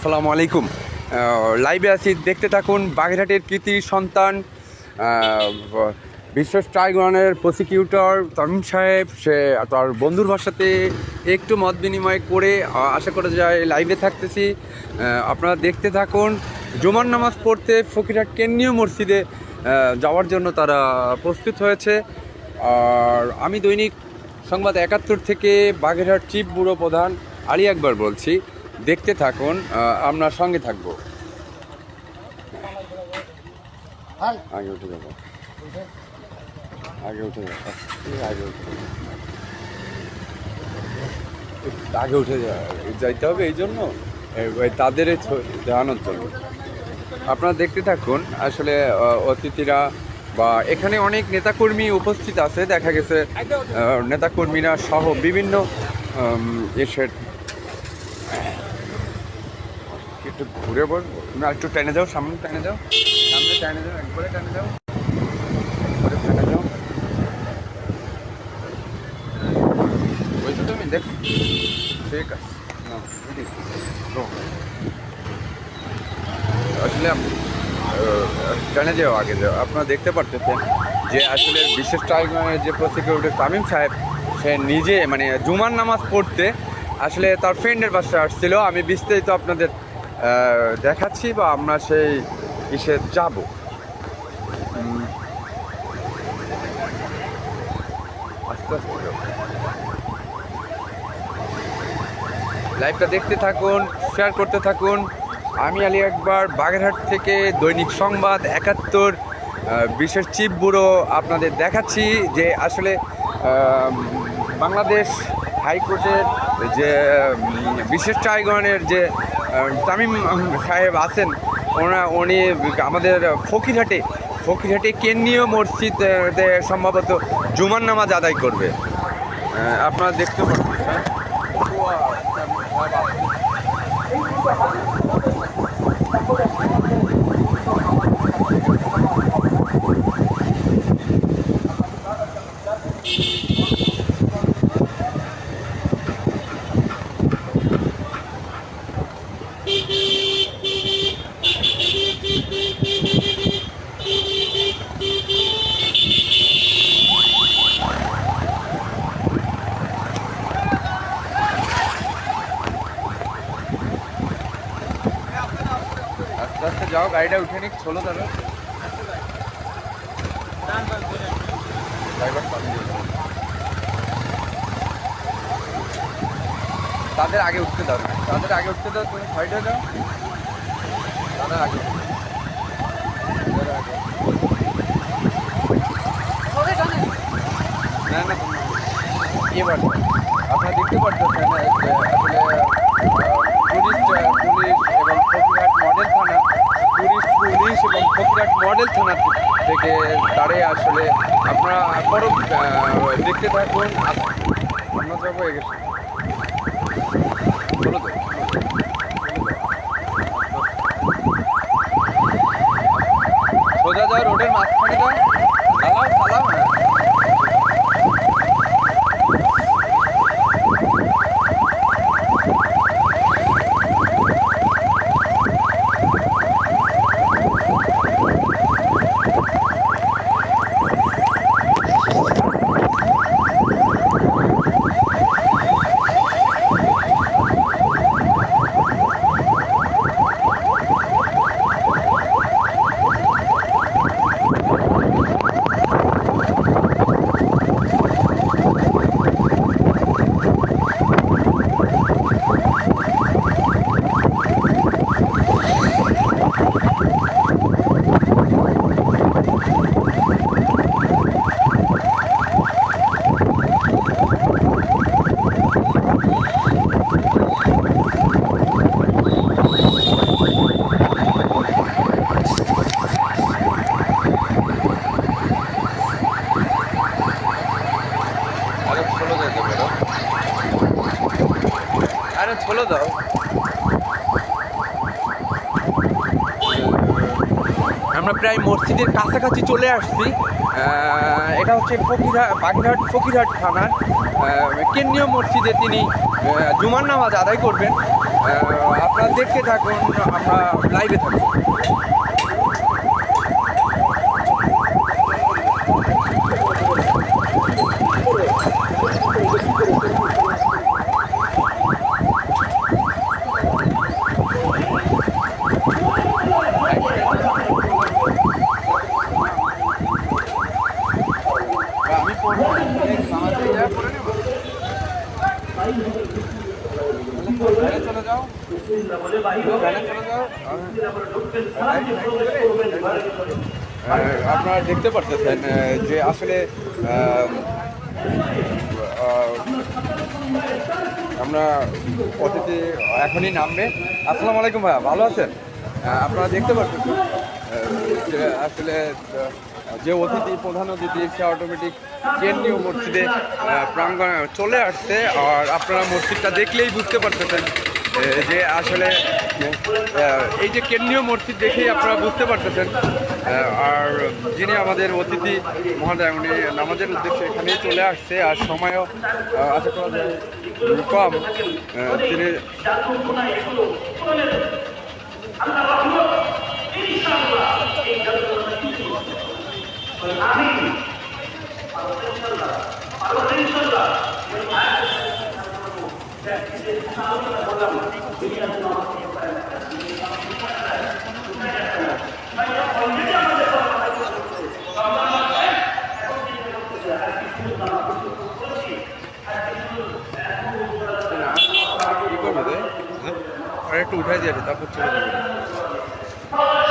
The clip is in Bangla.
আসসালামু আলাইকুম। লাইভে আছি, দেখতে থাকুন বাগেরহাটের কৃতি সন্তান বিশ্ব ট্রাইব্যুনালের প্রসিকিউটর তামিম সাহেব, সে তার বন্ধুর ভাষাতে একটু মত বিনিময় করে আশা করা যায় লাইভে থাকতেছি। আপনারা দেখতে থাকুন, জুমার নামাজ পড়তে ফকিরহাট কেন্দ্রীয় মসজিদে যাওয়ার জন্য তারা প্রস্তুত হয়েছে। আর আমি দৈনিক সংবাদ একাত্তর থেকে বাগেরহাট চিফ ব্যুরো প্রধান আলী আকবর বলছি। দেখতে থাকুন আমরা সঙ্গে থাকব। আগে উঠে যাব। আগে উঠে যাব। আগে উঠে আগে উঠে যাইতে হবে এই জন্য? তাদের দেখানোর জন্য। আপনারা দেখতে থাকুন আসলে অতিথিরা বা এখানে অনেক নেতাকর্মী উপস্থিত আছে। দেখা গেছে নেতাকর্মীরা সহ বিভিন্ন উম, একটু ঘুরে বসবো তুমি আর একটু টেনে যাও সামনে টেনে যাও সামনে টেনে যাও একবারে টেনে যাও টেনে যাও ওই তো তুমি ঠিক আছে। আসলে যাও আগে যাও। আপনারা দেখতে পারতেছেন যে আসলে বিশেষ ট্রাইব্যুনালের যে প্রসিকিউটর তামিম সাহেব, সে নিজে মানে জুমার নামাজ পড়তে আসলে তার ফ্রেন্ডের বাসায় আসছিল। আমি বিস্তারিত আপনাদের দেখাচ্ছি বা আমরা সেই ইসে যাব। আস্তে আস্তে লাইভটা দেখতে থাকুন শেয়ার করতে থাকুন। আমি আলী একবার বাগেরহাট থেকে দৈনিক সংবাদ একাত্তর। বিশেষ চিফ ব্যুরো আপনাদের দেখাচ্ছি যে আসলে বাংলাদেশ হাইকোর্টের যে বিশেষ ট্রাইব্যুনালের যে তামিম সাহেব আছেন। ওনা, উনি আমাদের ফকিরহাটে ফকিরহাটে কেন্দ্রীয় মসজিদ সম্ভবত জুমার নামাজ আদায় করবে। আপনারা দেখতে পাচ্ছেন। আস্তে যাও গাড়িটা উঠে নিক ছোলো তাহলে। তাদের আগে উঠতে দাও। তাদের আগে উঠতে দাও তুমি সাইডে যাও তাদের আগে। না না এবার আপনারা দেখতে আসলে টুরিস্ট পুলিশ এবং মডেল থানা পুলিশ এবং ফকিরহাট মডেল থানা থেকে তারে আসলে আপনারা পর দেখতে থাকুন। আমরা যাব এগেছি সোজা যাওয়া রোডের মাঝখানে যাও চালাও চালাও হ্যাঁ আরে ছোলো যেতে পারো আরে ছোলো দাও আমরা প্রায় মসজিদের কাছাকাছি চলে আসছি। এটা হচ্ছে ফকিরহাট বাগেরহাট ফকিরহাট থানার কেন্দ্রীয় মসজিদে তিনি জুমার নামাজ আদায় করবেন। আপনারা দেখতে থাকুন, আমরা লাইভে থাকুন আপনারা দেখতে পারতেছেন যে আসলে আমরা অতিথি এখনই নামবে। আসসালামু আলাইকুম ভাইয়া, ভালো আছেন? আপনারা দেখতে যে আসলে যে অতিথি প্রধান অতিথি সে অটোমেটিক কেন্দ্রীয় মসজিদে প্রাঙ্গণ চলে আসছে। আর আপনারা মসজিদটা দেখলেই বুঝতে পারতেছেন যে আসলে এই যে কেন্দ্রীয় মসজিদ দেখেই আপনারা বুঝতে পারতেছেন। আর যিনি আমাদের অতিথি মহোদয়, উনি নামাজের উদ্দেশ্যে এখানেই চলে আসছে। আর সময়ও আশা করা যায় কম। তিনি কি はい。